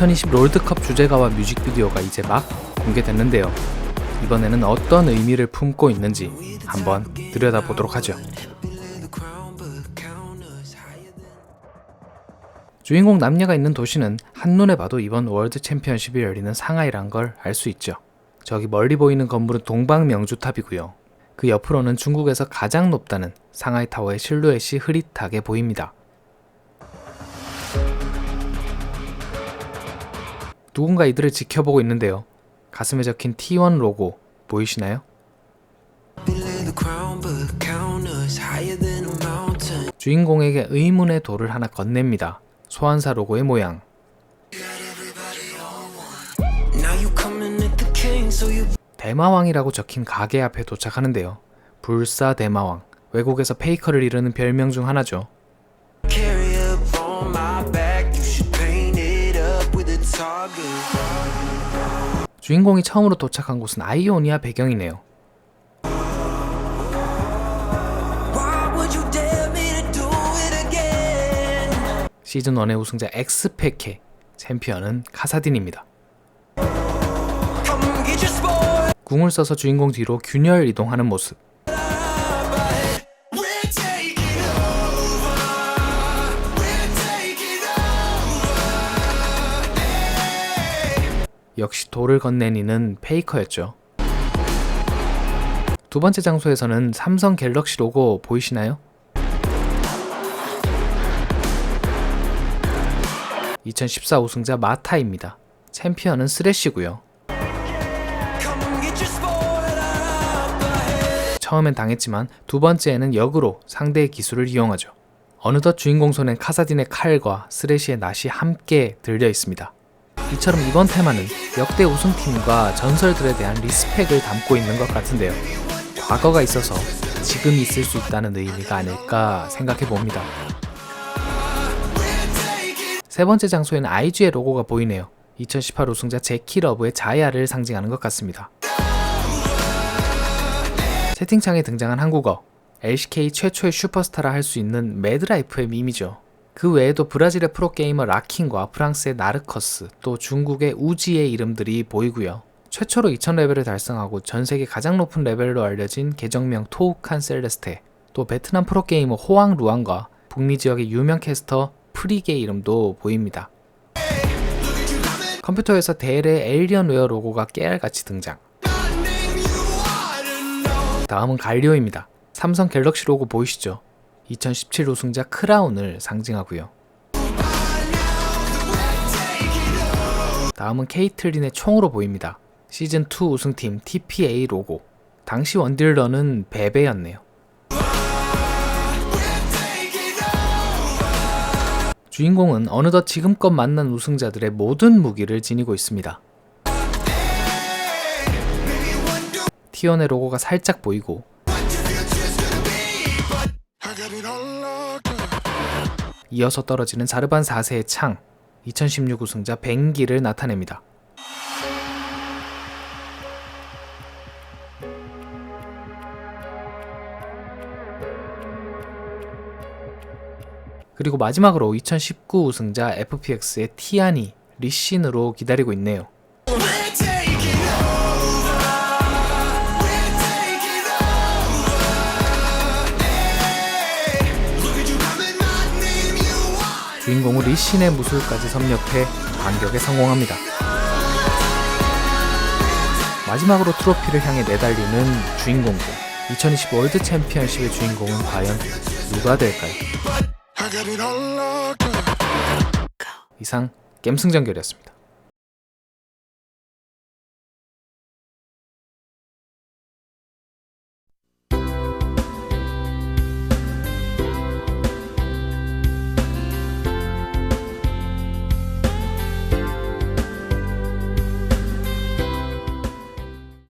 2020 롤드컵 주제가와 뮤직비디오가 이제 막 공개됐는데요. 이번에는 어떤 의미를 품고 있는지 한번 들여다보도록 하죠. 주인공 남녀가 있는 도시는 한눈에 봐도 이번 월드 챔피언십이 열리는 상하이란 걸 알 수 있죠. 저기 멀리 보이는 건물은 동방명주탑이고요. 그 옆으로는 중국에서 가장 높다는 상하이 타워의 실루엣이 흐릿하게 보입니다. 누군가 이들을 지켜보고 있는데요. 가슴에 적힌 T1 로고 보이시나요? 주인공에게 의문의 돌을 하나 건넵니다. 소환사 로고의 모양. 대마왕이라고 적힌 가게 앞에 도착하는데요. 불사 대마왕. 외국에서 페이커를 이르는 별명 중 하나죠. 주인공이 처음으로 도착한 곳은 아이오니아 배경이네요. 시즌 1의 우승자 엑스페케 챔피언은 카사딘입니다. 궁을 써서 주인공 뒤로 균열 이동하는 모습. 역시 돌을 건넨 이는 페이커였죠. 두 번째 장소에서는 삼성 갤럭시 로고 보이시나요? 2014 우승자 마타입니다. 챔피언은 쓰레쉬고요. 처음엔 당했지만 두 번째에는 역으로 상대의 기술을 이용하죠. 어느덧 주인공 손엔 카사딘의 칼과 쓰레쉬의 낫이 함께 들려 있습니다. 이처럼 이번 테마는 역대 우승팀과 전설들에 대한 리스펙을 담고 있는 것 같은데요. 과거가 있어서 지금이 있을 수 있다는 의미가 아닐까 생각해 봅니다. 세 번째 장소에는 IG의 로고가 보이네요. 2018 우승자 제키 러브의 자야를 상징하는 것 같습니다. 채팅창에 등장한 한국어 LCK 최초의 슈퍼스타라 할 수 있는 매드라이프의 밈이죠. 그 외에도 브라질의 프로게이머 라킨과 프랑스의 나르커스, 또 중국의 우지의 이름들이 보이고요. 최초로 2000레벨을 달성하고 전 세계 가장 높은 레벨로 알려진 계정명 토우칸 셀레스테, 또 베트남 프로게이머 호황 루안과 북미 지역의 유명 캐스터 프리게의 이름도 보입니다. 컴퓨터에서 델의 에일리언웨어 로고가 깨알같이 등장. 다음은 갈리오입니다. 삼성 갤럭시 로고 보이시죠? 2017 우승자 크라운을 상징하고요. 다음은 케이틀린의 총으로 보입니다. 시즌2 우승팀 TPA 로고. 당시 원딜러는 베베였네요. 주인공은 어느덧 지금껏 만난 우승자들의 모든 무기를 지니고 있습니다. 티원의 로고가 살짝 보이고 이어서 떨어지는 자르반 4세의 창 2016 우승자 뱅기를 나타냅니다. 그리고 마지막으로 2019 우승자 FPX의 티아니 리신으로 기다리고 있네요. 주인공은 리신의 무술까지 섭렵해 반격에 성공합니다. 마지막으로 트로피를 향해 내달리는 주인공들. 2020 월드 챔피언십의 주인공은 과연 누가 될까요? 이상 겜승전결이었습니다.